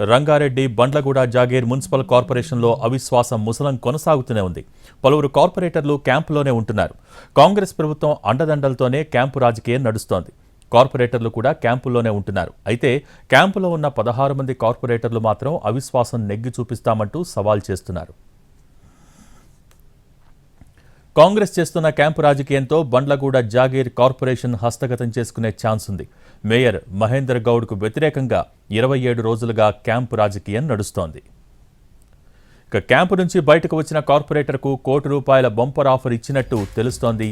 Rangareddy Bandlaguda jagir municipal కార్పొరేషన్లో అవిశ్వాసం ముసలం కొనసాగుతూనే ఉంది. పలువురు కార్పొరేటర్లు క్యాంపులోనే ఉంటున్నారు. కాంగ్రెస్ ప్రభుత్వం అండదండలతోనే క్యాంపు రాజకీయం నడుస్తోంది. కార్పొరేటర్లు కూడా క్యాంపుల్లోనే ఉంటున్నారు. అయితే క్యాంపులో ఉన్న పదహారు మంది కార్పొరేటర్లు మాత్రం అవిశ్వాసం నెగ్గి చూపిస్తామంటూ సవాల్ చేస్తున్నారు. కాంగ్రెస్ చేస్తున్న క్యాంపు రాజకీయంతో బండ్లగూడ జాగీర్ కార్పొరేషన్ హస్తగతం చేసుకునే ఛాన్స్ ఉంది. మేయర్ మహేందర్ గౌడ్కు వ్యతిరేకంగా ఇరవై ఏడు రోజులుగా క్యాంపు రాజకీయం నడుస్తోంది. ఇక క్యాంపు నుంచి బయటకు వచ్చిన కార్పొరేటర్కు కోటి రూపాయల బంపర్ ఆఫర్ ఇచ్చినట్టు తెలుస్తోంది.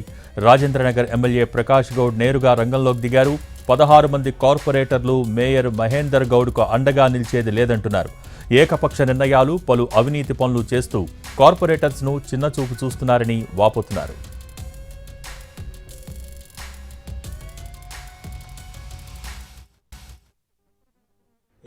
రాజేంద్రనగర్ ఎమ్మెల్యే ప్రకాష్ గౌడ్ నేరుగా రంగంలోకి దిగారు. పదహారు మంది కార్పొరేటర్లు మేయర్ మహేందర్ గౌడ్కు అండగా నిలిచేది లేదంటున్నారు. ఏకపక్ష నిర్ణయాలు పలు అవినీతి పనులు చేస్తూ కార్పొరేటర్స్ను చిన్నచూపు చూస్తున్నారని వాపోతున్నారు.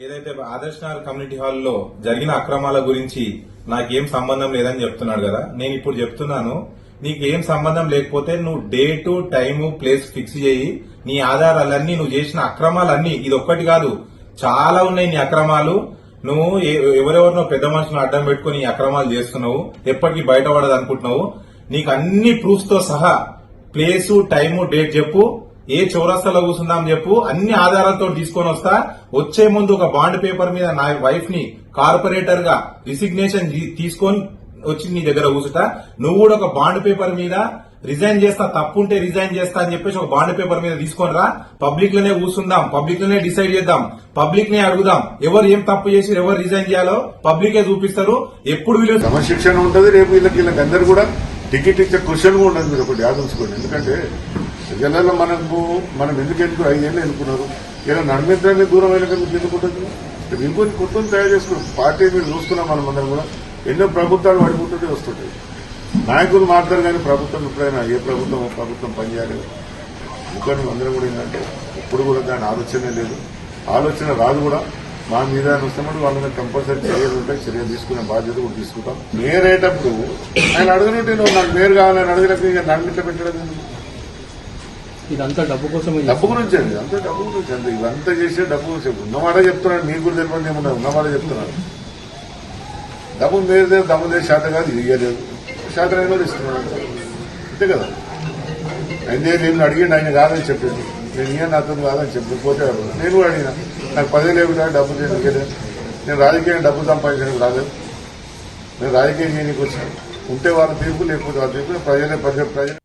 ఏదైతే ఆదర్శ్ నగర్ కమ్యూనిటీ హాల్లో జరిగిన అక్రమాల గురించి నాకేం సంబంధం లేదని చెప్తున్నాడు కదా నేను ఇప్పుడు చెప్తున్నాను. నీకు ఏం సంబంధం లేకపోతే నువ్వు డేటు టైము ప్లేస్ ఫిక్స్ చేయి. నీ ఆధారాలన్నీ నువ్వు చేసిన అక్రమాలన్నీ ఇది ఒక్కటి కాదు. చాలా ఉన్నాయి నీ అక్రమాలు. నువ్వు ఎవరెవరినో పెద్ద మనుషులను అడ్డం పెట్టుకుని అక్రమాలు చేస్తున్నావు ఎప్పటికీ బయటపడదు అనుకుంటున్నావు నీకు అన్ని ప్రూఫ్స్తో సహా ప్లేసు టైము డేట్ చెప్పు ఏ చౌరస్తాలో కూర్చుందాం చెప్పు అన్ని ఆధారాలతో తీసుకొని వస్తా. వచ్చే ముందు ఒక బాండ్ పేపర్ మీద నా వైఫ్ని కార్పొరేటర్గా రిసిగ్నేషన్ తీసుకొని వచ్చి నీ దగ్గర కూర్చుంటా. నువ్వు కూడా ఒక బాండ్ పేపర్ మీద రిజైన్ చేస్తా తప్పుంటే రిజైన్ చేస్తా అని చెప్పేసి ఒక బాండ్ పేపర్ మీద తీసుకొని రా. పబ్లిక్లోనే కూర్చుందాం. పబ్లిక్లోనే డిసైడ్ చేద్దాం. పబ్లిక్ నే అడుగుదాం. ఎవరు ఏం తప్పు చేసి ఎవరు రిజైన్ చేయాలో పబ్లికే చూపిస్తారు. ఎప్పుడు వీళ్ళు క్రమశిక్షణ ఉంటుంది రేపు వీళ్ళకి వీళ్ళకి అందరు కూడా టికెట్ ఇచ్చే క్వశ్చన్ కూడా ఉండదు మీరు ఒకటి ఆలోచించుకోండి. ఎందుకంటే జనాల్లో మనకు మనం ఎందుకు ఎందుకు ఐదేళ్ళు ఎన్నుకున్నారు? ఇలా నడిమించడానికి దూరం అయినా మీకు ఎందుకుంటుంది ఇంకొన్ని కొత్తని తయారు చేసుకున్నాం పార్టీ మీరు చూస్తున్నాం మనం అందరం కూడా. ఎన్నో ప్రభుత్వాలు పడిపోతుంటే వస్తుంటాయి. నాయకులు మాట్లాడరు కానీ ప్రభుత్వం ఎప్పుడైనా ఏ ప్రభుత్వం ప్రభుత్వం పనిచేయాలి ఎందుకంటే అందరం కూడా ఏంటంటే ఎప్పుడు కూడా దాని ఆలోచనే లేదు. ఆలోచన రాదు కూడా. మా మీద వస్తున్నప్పుడు వాళ్ళ మీద కంపల్సరీ చర్యలు ఉంటాయి చర్యలు తీసుకునే బాధ్యత కూడా తీసుకుంటాం. మేయర్ అయ్యేటప్పుడు ఆయన అడగనుంటే నువ్వు నాకు మేయర్ కావాలని అడిగినప్పుడు ఇక నన్ను ఇట్లా పెట్టడం? ఇదంతా డబ్బు కోసం డబ్బు గురించి అండి అంతా డబ్బు గురించి అంతే ఇవంతా చేసే డబ్బు గురించి ఉన్నమాట చెప్తున్నాను మీకు కూడా తెలియదు ఏమున్నది ఉన్నమాట చెప్తున్నాను డబ్బు మీద డబ్బు లేదు శాతం కాదు ఇది ఇయ్యలేదు. శాతం అయిన వాళ్ళు అంతే కదా? అయితే నేను అడిగిండు ఆయన కాదని చెప్పాను నేను ఏం నాతో కాదని చెప్పి పోతే నేను కూడా అడిగిన. నాకు పది లేవు డబ్బు నేను నేను రాజకీయం డబ్బు సంపాదించడానికి రాలేదు. నేను రాజకీయం చేయడానికి వచ్చాను. ఉంటే వాళ్ళ తీర్పు లేకపోతే వాళ్ళ తీర్పు ప్రజలే ప్రజలు ప్రజలు